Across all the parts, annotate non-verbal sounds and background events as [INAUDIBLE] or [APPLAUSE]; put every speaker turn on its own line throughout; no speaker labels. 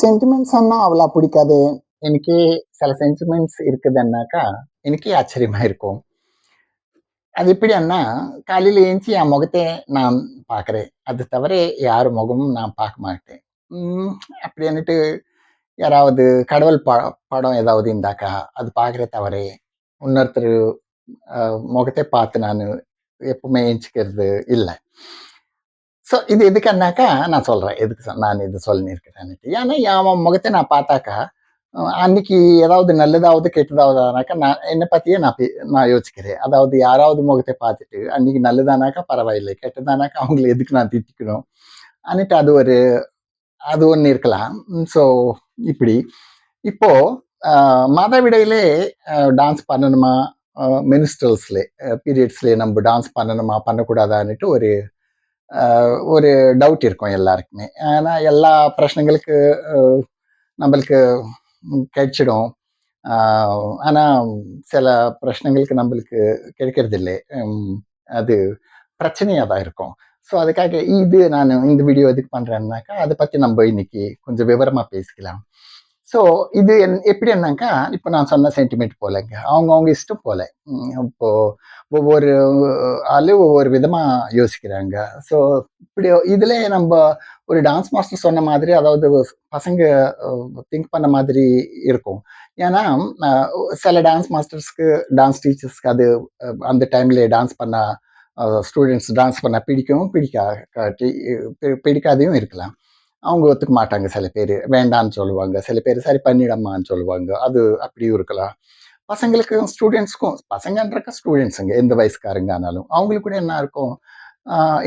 Sentiments அன்னா அவ்வளோ பிடிக்காது. எனக்கு சில சென்டிமெண்ட்ஸ் இருக்குதுன்னாக்கா எனக்கே ஆச்சரியமாக இருக்கும். அது எப்படி அண்ணா காலையில் ஏஞ்சி என் முகத்தை நான் பார்க்குறேன் அது தவிர யார் முகமும் நான் பார்க்க மாட்டேன். அப்படி அப்படின்னுட்டு யாராவது கடவுள் ப படம் ஏதாவது இருந்தாக்கா அது பார்க்குற தவிர இன்னொருத்தர் முகத்தை பார்த்து நான் எப்பவுமே ஏஞ்சிக்கிறது இல்லை. ஸோ இது எதுக்குன்னாக்கா நான் சொல்கிறேன் எதுக்கு நான் இது சொல்லியிருக்கிறேன்னுட்டு ஏன்னா என் முகத்தை நான் பார்த்தாக்கா அன்னைக்கு ஏதாவது நல்லதாவது கெட்டதாவதுனாக்கா நான் என்னை பற்றியே நான் நான் யோசிக்கிறேன். அதாவது யாராவது முகத்தை பார்த்துட்டு அன்னைக்கு நல்லதானாக்கா பரவாயில்லை. கெட்டதானாக்கா அவங்களை எதுக்கு நான் திட்டிக்கணும்? அன்னிட்டு அது ஒரு அது ஒன்று இருக்கலாம். ஸோ இப்படி. இப்போது அஹ், மாதவிடையிலே டான்ஸ் பண்ணணுமா? மினிஸ்ட்ரல்ஸ்ல பீரியட்ஸ்லேயே நம்ம டான்ஸ் பண்ணணுமா? பண்ணக்கூடாதான்னுட்டு ஒரு ஒரு டவுட் இருக்கும் எல்லாருக்குமே. ஏன்னா எல்லா பிரச்சனைகளுக்கு நம்மளுக்கு கிடைச்சிடும் ஆனால் சில பிரச்சனைகளுக்கு நம்மளுக்கு கிடைக்கிறது இல்லை அது பிரச்சனையாக தான் இருக்கும். ஸோ அதுக்காக இது நான் இந்த வீடியோ எதுக்கு பண்ணுறேன்னாக்கா அதை பற்றி நம்ம இன்னைக்கு கொஞ்சம் விவரமாக பேசிக்கலாம். ஸோ இது என் எப்படி என்னக்கா இப்போ நான் சொன்ன சென்டிமெண்ட் போலங்க. அவங்க அவங்க இஷ்டம் போல. இப்போது ஒவ்வொரு ஆளு ஒவ்வொரு விதமாக யோசிக்கிறாங்க. ஸோ இப்படி இதில் நம்ம ஒரு டான்ஸ் மாஸ்டர் சொன்ன மாதிரி அதாவது பசங்க திங்க் பண்ண மாதிரி இருக்கும். ஏன்னா சில டான்ஸ் மாஸ்டர்ஸ்க்கு டான்ஸ் டீச்சர்ஸ்க்கு அது அந்த டைம்ல டான்ஸ் பண்ண ஸ்டூடெண்ட்ஸ் டான்ஸ் பண்ண பிடிக்கவும் பிடிக்கா பிடிக்காதையும் இருக்கலாம். அவங்க ஒத்துக்க மாட்டாங்க சில பேர். வேண்டான்னு சொல்லுவாங்க. சில பேர் சரி பண்ணிடம்மான்னு சொல்லுவாங்க. அது அப்படியும் இருக்கலாம். பசங்களுக்கும் ஸ்டூடெண்ட்ஸ்க்கும் பசங்கன்றக்க ஸ்டூடெண்ட்ஸுங்க எந்த வயசுக்காரங்க ஆனாலும். அவங்களுக்கு கூட என்ன இருக்கும்?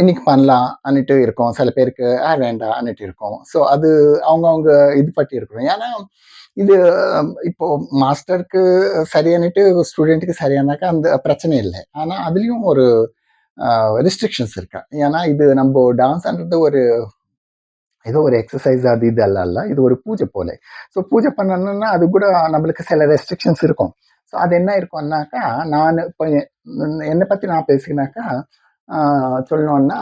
இன்னைக்கு பண்ணலாம் அன்னிட்டு இருக்கும். சில பேருக்கு ஆ வேண்டாம் அன்னிட்டு இருக்கும். ஸோ அது அவங்கவுங்க இது பற்றி இருக்கணும் ஏன்னா இது இப்போ மாஸ்டருக்கு சரியானிட்டு ஸ்டூடெண்ட்டுக்கு சரியானாக்கா அந்த பிரச்சனை இல்லை. ஆனால் அதுலேயும் ஒரு ரெஸ்ட்ரிக்ஷன்ஸ் இருக்கா? ஏன்னா இது நம்ம டான்ஸ்ன்றது ஒரு ஏதோ ஒரு எக்ஸசைஸ் அது இது அல்ல அல்ல. இது ஒரு பூஜை போல. ஸோ பூஜை பண்ணணும்னா அது கூட நம்மளுக்கு சில ரெஸ்ட்ரிக்ஷன்ஸ் இருக்கும். ஸோ அது என்ன இருக்கும்னாக்கா நான் இப்போ என்னை பற்றி நான் பேசினாக்கா சொல்லணும்னா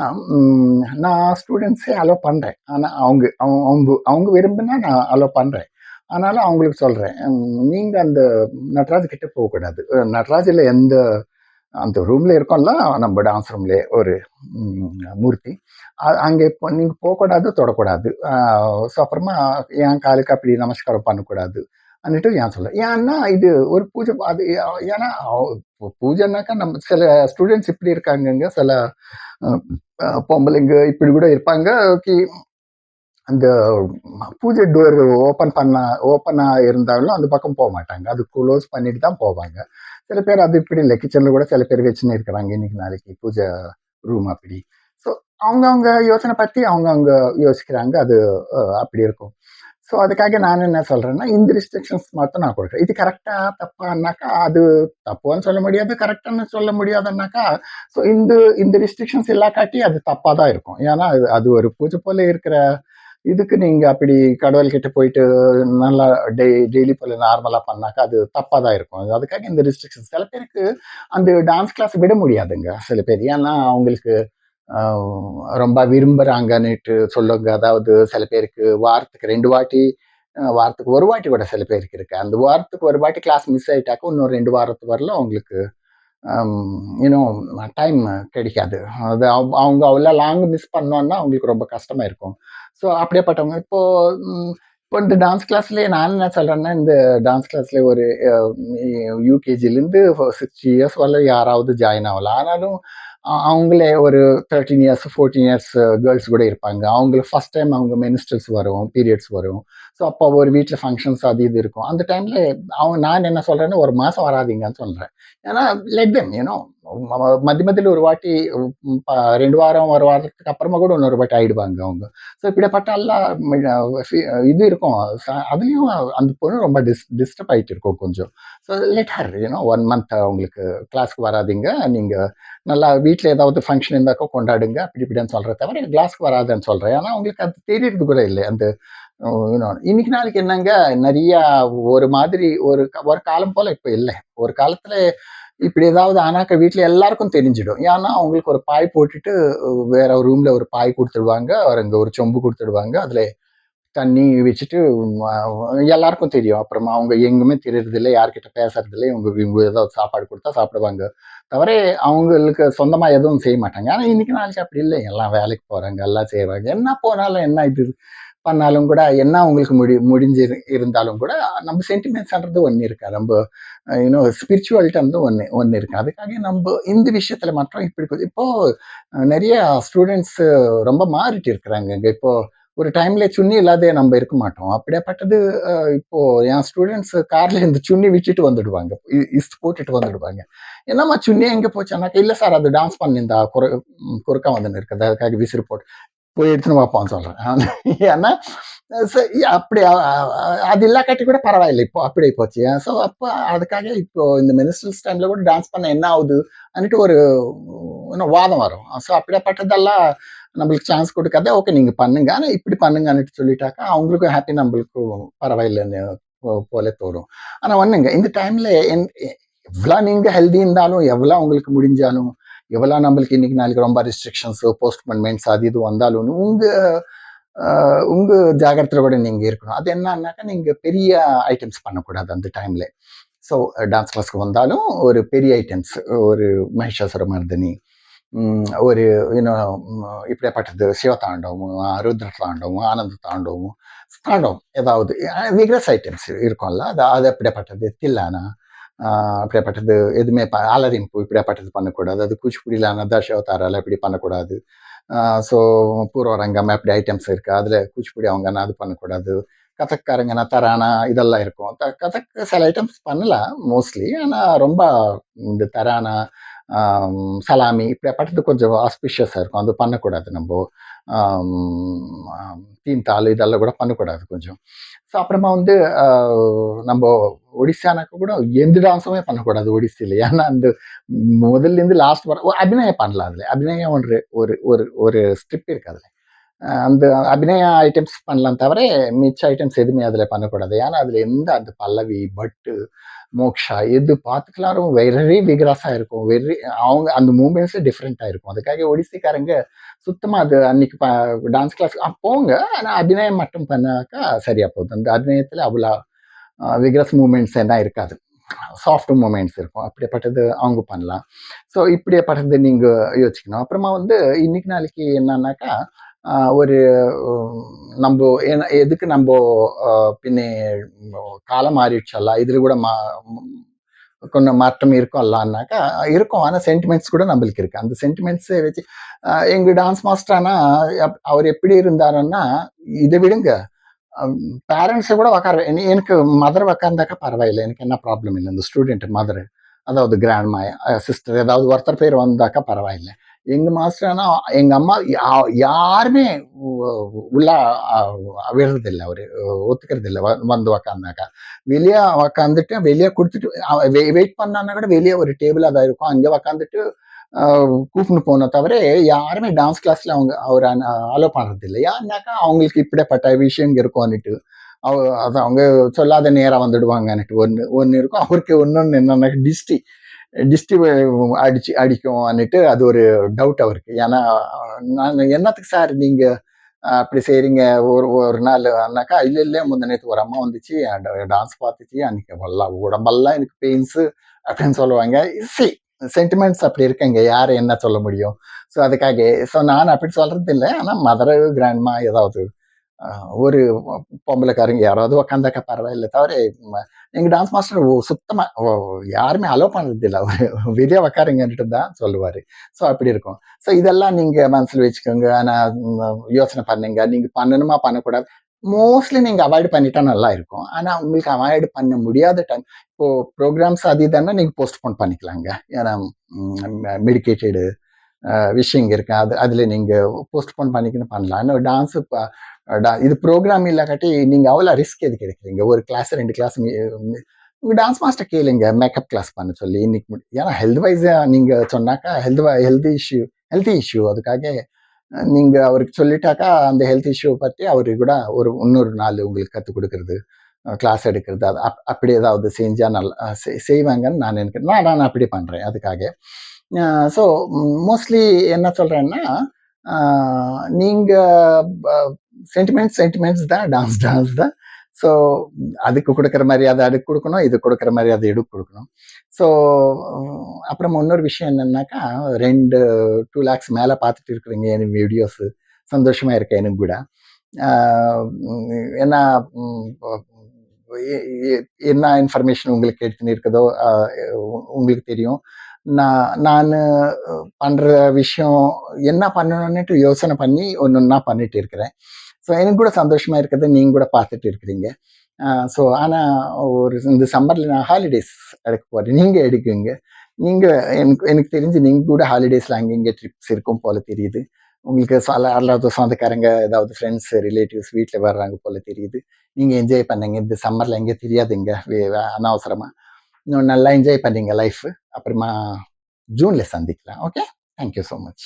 நான் ஸ்டூடெண்ட்ஸே அலோவ் பண்ணுறேன் ஆனால் அவங்க அவங்க அவங்க அவங்க விரும்பினா நான் அலோவ் பண்ணுறேன் ஆனாலும் அவங்களுக்கு சொல்கிறேன் நீங்கள் அந்த நட்ராஜ் கிட்டே போகக்கூடாது. நட்ராஜில் எந்த அந்த ரூம்ல இருக்கோம்ல நம்ம டான்ஸ் ரூம்ல ஒரு மூர்த்தி. அங்கே இப்போ நீங்க போகக்கூடாது தொடக்கூடாது. ஸோ அப்புறமா என் காலுக்கு அப்படி நமஸ்காரம் பண்ணக்கூடாது. அன்னிட்டு ஏன் சொல்ல ஏன்னா இது ஒரு பூஜை அது ஏன்னா பூஜைனாக்கா நம்ம சில ஸ்டூடெண்ட்ஸ் இப்படி இருக்காங்கங்க சில பொம்பளைங்க இப்படி கூட இருப்பாங்க அந்த பூஜை டோர் ஓப்பன் பண்ண ஓப்பனா இருந்தாலும் அந்த பக்கம் போக மாட்டாங்க. அது க்ளோஸ் பண்ணிட்டு தான் போவாங்க. சில பேர் அது இப்படி இல்லை. கிச்சன்ல கூட சில பேர் வச்சுன்னு இருக்கிறாங்க இன்னைக்கு நாளைக்கு பூஜை ரூம் அப்படி. ஸோ அவங்கவுங்க யோசனை பத்தி அவங்கவுங்க யோசிக்கிறாங்க. அது அப்படி இருக்கும். ஸோ அதுக்காக நான் என்ன சொல்றேன்னா இந்த ரிஸ்ட்ரிக்ஷன்ஸ் மட்டும் நான் கொடுக்குறேன். இது கரெக்டா தப்பான்னாக்கா அது தப்புன்னு சொல்ல முடியாது. கரெக்டானு சொல்ல முடியாதுன்னாக்கா ஸோ இந்த இந்த ரிஸ்ட்ரிக்ஷன்ஸ் எல்லா காட்டி அது தப்பா தான் இருக்கும். ஏன்னா அது அது ஒரு பூஜை போல இருக்கிற இதுக்கு நீங்க அப்படி கடவுள் கிட்ட போயிட்டு நல்லா டெய் டெய்லி போல நார்மலா பண்ணாக்கா அது தப்பா தான் இருக்கும். அதுக்காக இந்த ரெஸ்ட்ரிக்ஷன் சில பேருக்கு அந்த டான்ஸ் கிளாஸ் விட முடியாதுங்க சில பேர். ஏன்னா அவங்களுக்கு ரொம்ப விரும்புறாங்கன்னுட்டு சொல்லுங்க. அதாவது சில பேருக்கு வாரத்துக்கு ரெண்டு வாட்டி வாரத்துக்கு ஒரு வாட்டி கூட சில பேருக்கு இருக்கு. அந்த வாரத்துக்கு ஒரு வாட்டி கிளாஸ் மிஸ் ஆயிட்டாக்க இன்னும் ரெண்டு வாரத்து வரல அவங்களுக்கு Um, இன்னும் டைம் கிடைக்காது. அது அவங்க அவங்க அவ்வளோ லாங் மிஸ் பண்ணோன்னா அவங்களுக்கு ரொம்ப கஷ்டமாக இருக்கும். ஸோ அப்படியேப்பட்டவங்க இப்போ இப்போ இந்த டான்ஸ் கிளாஸ்லேயே நான் என்ன சொல்கிறேன்னா இந்த டான்ஸ் கிளாஸ்ல ஒரு யூகேஜிலேருந்து சிக்ஸ்டி இயர்ஸ் வரல யாராவது ஜாயின் ஆகலாம் ஆனாலும் அவங்களே ஒரு thirteen years fourteen years girls கூட இருப்பாங்க. அவங்களுக்கு ஃபஸ்ட் டைம் அவங்க மினிஸ்டர்ஸ் வரும் பீரியட்ஸ் வரும். ஸோ அப்போ ஒரு வீட்டில் ஃபங்க்ஷன்ஸ் அது இது இருக்கும். அந்த டைமில் அவங்க நான் என்ன சொல்கிறேன்னு ஒரு மாதம் வராதீங்கன்னு சொல்கிறேன் ஏன்னா லெட் தெம் யூனோ மத்திய மத்தியில் ஒரு வாட்டி ரெண்டு வாரம் ஒரு வாரத்துக்கு அப்புறமா கூட இன்னொரு வாட்டி ஆயிடுவாங்க அவங்க. ஸோ இப்படிப்பட்ட எல்லாம் இது இருக்கும். அதுலேயும் அந்த பொண்ணு ரொம்ப டிஸ் டிஸ்டர்ப் ஆகிட்டு இருக்கும் கொஞ்சம். So let her one month அவங்களுக்கு கிளாஸ்க்கு வராதீங்க. நீங்கள் நல்லா வீட்டில் ஏதாவது ஃபங்க்ஷன் இருந்தாக்கோ கொண்டாடுங்க. அப்படி இப்படின்னு சொல்கிற தவிர கிளாஸ்க்கு வராதுன்னு சொல்கிறேன் ஆனால் அவங்களுக்கு அது தெரியறது கூட இல்லை. அந்த இன்னைக்கு நாளைக்கு என்னங்க? நிறையா ஒரு மாதிரி ஒரு ஒரு காலம் போல் இப்போ இல்லை. ஒரு காலத்தில் இப்படி ஏதாவது ஆனாக்க வீட்டில் எல்லாருக்கும் தெரிஞ்சிடும். ஏன்னா அவங்களுக்கு ஒரு பாய் போட்டுட்டு வேற ஒரு ரூம்ல ஒரு பாய் கொடுத்துடுவாங்க. அவர் அங்கே ஒரு சொம்பு கொடுத்துடுவாங்க. அதில் தண்ணி வச்சுட்டு எல்லாருக்கும் தெரியும். அப்புறமா அவங்க எங்குமே தெரியறதில்லை யார்கிட்ட பேசுறதில்லை. இவங்க இவங்க ஏதாவது சாப்பாடு கொடுத்தா சாப்பிடுவாங்க. தவிர அவங்களுக்கு சொந்தமாக எதுவும் செய்ய மாட்டாங்க. ஆனால் இன்னைக்கு நாளைக்கு அப்படி இல்லை. எல்லாம் வேலைக்கு போகிறாங்க எல்லாம் செய்கிறாங்க என்ன போனாலும் என்ன இது? பண்ணாலும் கூட என்ன உங்களுக்கு முடி முடிஞ்சு இருந்தாலும் கூட நம்ம சென்டிமெண்ட்ஸ்ன்றது ஒன்று இருக்கா நம்ம யூனோ நோ ஒன்று ஒன்று இருக்கு. அதுக்காக நம்ம இந்த விஷயத்துல மட்டும் இப்படி இப்போது இப்போ ஸ்டூடெண்ட்ஸ் ரொம்ப மாறிட்டு இருக்கிறாங்க இங்கே இப்போ ஒரு டைம்ல சுண்ணி இல்லாத நம்ம இருக்க மாட்டோம். அப்படியாப்பட்டது இப்போது இப்போ என் ஸ்டூடெண்ட்ஸ் கார்ல இந்த சுண்ணி விட்டுட்டு வந்துடுவாங்க. இஸ்ட் போட்டுட்டு வந்துடுவாங்க. என்னம்மா சுண்ணி எங்க போச்சுன்னாக்கா, இல்லை சார் அது டான்ஸ் பண்ணியிருந்தா குறை குறுக்கா வந்துன்னு இருக்குது. அதுக்காக விசிறு போட்டு போய் எடுத்துன்னு வாப்பான்னு சொல்கிறேன் [LAUGHS] ஏன்னா அப்படி அது இல்லாக்காட்டி கூட பரவாயில்ல இப்போ. அப்படி போச்சு ஸோ அப்போ அதுக்காக இப்போ இந்த மினிஸ்ட்ரல்ஸ் டைமில் கூட டான்ஸ் பண்ண என்ன ஆகுது அன்னிட்டு ஒரு இன்னும் வாதம் வரும். ஸோ அப்படியாப்பட்டதெல்லாம் நம்மளுக்கு சான்ஸ் குடுக்காத, ஓகே நீங்கள் பண்ணுங்க. ஆனால் இப்படி பண்ணுங்கன்னுட்டு சொல்லிட்டாக்கா, அவங்களுக்கும் ஹாப்பி நம்மளுக்கும் பரவாயில்லைன்னு போ போல தோறும் ஆனால் ஒன்றுங்க இந்த டைமில் என் எவ்வளோ நீங்கள் ஹெல்தி இருந்தாலும், எவ்வளோ உங்களுக்கு முடிஞ்சாலும், எவ்வளோ நம்மளுக்கு இன்னைக்கு நாளைக்கு ரொம்ப ரெஸ்ட்ரிக்ஷன்ஸ், போஸ்ட்போன்மென்ட்ஸ் அது இது வந்தாலும், உங்கள் உங்கள் ஜாகிரத்தில் கூட நீங்கள் இருக்கணும். அது என்னன்னாக்கா, நீங்கள் பெரிய ஐட்டம்ஸ் பண்ணக்கூடாது அந்த டைமில் ஸோ டான்ஸ் கிளாஸ்க்கு வந்தாலும் ஒரு பெரிய ஐட்டம்ஸ் ஒரு மகிஷாசுர மர்தினி ஒரு இன்னும் ம் இப்படியாப்பட்டது சிவதாண்டவம், ருத்ர தாண்டவம், ஆனந்த தாண்டவம், தாண்டவம் ஏதாவது விக்ரஸ் ஐட்டம்ஸ் இருக்கும்ல. அது அது அப்படியாப்பட்டது. தில்லானா, அப்படியேப்பட்டது எதுவுமே ப ஆலரிம்பு இப்படியாப்பட்டது பண்ணக்கூடாது. அது கூச்சிப்புடியில தசாவதாரால இப்படி பண்ணக்கூடாது. ஸோ பூர்வரங்கம் அப்படி ஐட்டம்ஸ் இருக்குது அதில் கூச்சிப்புடி அவங்கன்னா அது பண்ணக்கூடாது. கதக்காரங்கன்னா தரானா இதெல்லாம் இருக்கும். த கதக் சில ஐட்டம்ஸ் பண்ணலாம் மோஸ்ட்லி. ஆனால் ரொம்ப இந்த தரானா, சலாமி இப்படியாப்பட்டது கொஞ்சம் ஆஸ்பிஷியஸாக இருக்கும். அது பண்ணக்கூடாது நம்ம தீன் தீன்தாள் இதெல்லாம் கூட பண்ணக்கூடாது கொஞ்சம். ஸோ அப்புறமா வந்து நம்ம நம்போ கூட எந்த டான்ஸுமே பண்ணக்கூடாது ஒடிசியில். ஏன்னா அந்த முதல்லேருந்து லாஸ்ட் வர அபிநயம் பண்ணலாம் அதில். அபிநயம் ஒன்று ஒரு ஒரு ஒரு ஸ்டெப் இருக்குது அதில். அந்த அபிநய ஐட்டம்ஸ் பண்ணலாம் தவிர, மிச்ச ஐட்டம்ஸ் எதுவுமே அதில் பண்ணக்கூடாது. ஏன்னா அதில் எந்த அந்த பல்லவி, பட்டு, மோக்ஷா எது பார்த்துக்கலாரும் வெரி விகரஸா இருக்கும். வெரி அவங்க அந்த மூமெண்ட்ஸே டிஃப்ரெண்ட்டாக இருக்கும். அதுக்காக ஒடிசிக்காரங்க சுத்தமாக அது அன்னைக்கு ப டான்ஸ் கிளாஸ் போங்க. ஆனால் அபிநயம் மட்டும் பண்ணாக்கா சரியா போகுது. அந்த அபிநயத்தில் அவ்வளோ அ விகரஸ் என்ன இருக்காது. சாஃப்ட் மூமெண்ட்ஸ் இருக்கும். அப்படிப்பட்டது அவங்க பண்ணலாம். ஸோ இப்படியேப்பட்டது நீங்கள் யோசிக்கணும். அப்புறமா வந்து இன்னைக்கு நாளைக்கு என்னன்னாக்கா, ஒரு நம்ம ஏன்னா எதுக்கு நம்ம அ பின்னே காலம் மாறிடுச்சல்ல. இதில் கூட மா கொஞ்சம் மாற்றம் இருக்கும்லன்னாக்கா, இருக்கும். ஆனால் சென்டிமெண்ட்ஸ் கூட நம்மளுக்கு இருக்கு. அந்த சென்டிமெண்ட்ஸை வச்சு எங்கள் டான்ஸ் மாஸ்டர்னா அவர் எப்படி இருந்தாருன்னா, இதை விடுங்க. பேரண்ட்ஸை கூட உக்கார எனக்கு மதர் உக்காந்தாக்கா பரவாயில்ல. எனக்கு என்ன ப்ராப்ளம் இல்லை இந்த ஸ்டூடெண்ட் மதர் அதாவது கிராண்ட்மா, அ சிஸ்டர் ஏதாவது ஒருத்தர் பேர் வந்தாக்கா பரவாயில்ல. எங்க மாஸ்டர்னா எங்க அம்மா யா யாருமே உள்ள அ அவரு. ஒத்துக்கிறதில்ல வ வந்து உட்கார்ந்தாக்கா. வெளியே உக்காந்துட்டு வெளியே கொடுத்துட்டு வெயிட் பண்ணான்னா கூட வெளியே ஒரு டேபிள் அதான் இருக்கும். அங்கே உக்காந்துட்டு கூப்பிட்டு போன தவிர, யாருமே டான்ஸ் கிளாஸ்ல அவங்க அவர் அ அலோ பண்றதில்ல. ஏன்னாக்கா அவங்களுக்கு இப்படிப்பட்ட விஷயம் இருக்கும்னுட்டு. அவ அது அவங்க சொல்லாத நேரம் வந்துடுவாங்கன்னுட்டு ஒன்று ஒன்று இருக்கும். அவருக்கு ஒன்று என்னன்னா டிஸ்டி டிஸ்டி அடிச்சு அடிக்கும்னுட்டு அது ஒரு டவுட் அவருக்கு. ஏன்னா நாங்கள் என்னத்துக்கு சார் நீங்கள் அப்படி செய்கிறீங்க ஒரு ஒரு நாள் ஆனாக்கா, இல்லை இல்லை முந்தா ஒரு அம்மா வந்துச்சு. டான்ஸ் பார்த்துச்சு. அன்னைக்கு எல்லாம் உடம்பெல்லாம் எனக்கு பெயின்ஸு அப்படின்னு சொல்லுவாங்க. சி சென்டிமெண்ட்ஸ் அப்படி இருக்குங்க. யார் என்ன சொல்ல முடியும்? ஸோ அதுக்காக ஸோ நான் அப்படி சொல்கிறது இல்லை ஆனால் மதர், கிராண்ட்மா ஏதாவது ஒரு பொம்பளைக்காரங்க யாராவது உட்காந்தாக்கா பரவாயில்லை தவிர, எங்கள் டான்ஸ் மாஸ்டர் சுத்தமாக யாருமே அலோ பண்ணுறதில்ல அவர் வெளிய உட்காருங்கன்னுட்டு தான் சொல்லுவார் ஸோ அப்படி இருக்கும். ஸோ இதெல்லாம் நீங்கள் மனசில் வச்சுக்கோங்க. ஆனால் யோசனை பண்ணுங்க. நீங்கள் பண்ணணுமா? பண்ணக்கூடாது. மோஸ்ட்லி நீங்கள் அவாய்ட் பண்ணிட்டா நல்லா இருக்கும். ஆனால் உங்களுக்கு அவாய்ட் பண்ண முடியாத டைம் இப்போது ப்ரோக்ராம்ஸ் அது இதுன்னா நீங்கள் போஸ்ட்போன் பண்ணிக்கலாங்க. ஏன்னா மெடிக்கேட்டடு விஷயங்க இருக்கு. அது அதில் நீங்கள் போஸ்ட்போன் பண்ணிக்கின்னு பண்ணலாம். ஆனா டான்ஸு இது ப்ரோக்ராம் இல்லாக்காட்டி நீங்கள் அவ்வளோ ரிஸ்க் எதுக்கு எடுக்கிறீங்க ஒரு கிளாஸ் ரெண்டு கிளாஸ் டான்ஸ் மாஸ்டர் கேளுங்க. மேக்கப் கிளாஸ் பண்ண சொல்லி இன்னைக்கு முடி ஏன்னா ஹெல்த் வைஸாக நீங்கள் சொன்னாக்கா health health issue health issue அதுக்காக நீங்கள் அவருக்கு சொல்லிட்டாக்கா, அந்த ஹெல்த் இஷ்யூ பற்றி அவருக்கு கூட ஒரு இன்னொரு நாள் உங்களுக்கு கற்றுக் கொடுக்குறது கிளாஸ் எடுக்கிறது அது அப் அப்படி ஏதாவது செஞ்சால் நல்லா செய்வாங்கன்னு நான் நினைக்கிறேன். நான் நான் அப்படி பண்ணுறேன் அதுக்காக. ஸோ மோஸ்ட்லி என்ன சொல்கிறேன்னா நீங்கள் சென்டிமெண்ட்ஸ் சென்டிமெண்ட்ஸ் தான் டான்ஸ் டான்ஸ் தான். ஸோ அதுக்கு கொடுக்குற மரியாதை அதுக்கு கொடுக்கணும் இது கொடுக்குற மரியாதை எடுக்கு கொடுக்கணும். ஸோ அப்புறம் இன்னொரு விஷயம் என்னன்னாக்கா ரெண்டு டூ லேக்ஸ் மேலே பார்த்துட்டு இருக்கிறீங்க எனக்கு வீடியோஸு சந்தோஷமாக இருக்கேன் எனக்கு கூட. ஏன்னா என்ன இன்ஃபர்மேஷன் உங்களுக்கு எடுத்துன்னு இருக்குதோ உங்களுக்கு தெரியும். நான் நான் பண்ணுற விஷயம் என்ன பண்ணணும்னுட்டு யோசனை பண்ணி ஒன்று ஒன்றா பண்ணிட்டு இருக்கிறேன். ஸோ எனக்கு கூட சந்தோஷமாக இருக்கிறத நீங்கள் கூட பார்த்துட்டு இருக்கிறீங்க. ஸோ ஆனால் ஒரு இந்த சம்மரில் நான் ஹாலிடேஸ் எடுக்க போகிறேன் நீங்கள் எடுக்குங்க. நீங்கள் எனக்கு எனக்கு தெரிஞ்சு நீங்கள் கூட ஹாலிடேஸில் அங்கே இங்கே ட்ரிப்ஸ் இருக்கும் போல தெரியுது. உங்களுக்கு சொல அல்லாத சொந்தக்காரங்க ஏதாவது ஃப்ரெண்ட்ஸ் ரிலேட்டிவ்ஸ் வீட்டில் வர்றாங்க போல தெரியுது. நீங்கள் என்ஜாய் பண்ணுங்க. இந்த சம்மரில் எங்கே தெரியாதுங்க. வே- வே- இன்னும் நல்லா என்ஜாய் பண்ணீங்க லைஃப் அப்புறமா ஜூனில் சந்திக்கலாம். Okay thank you so much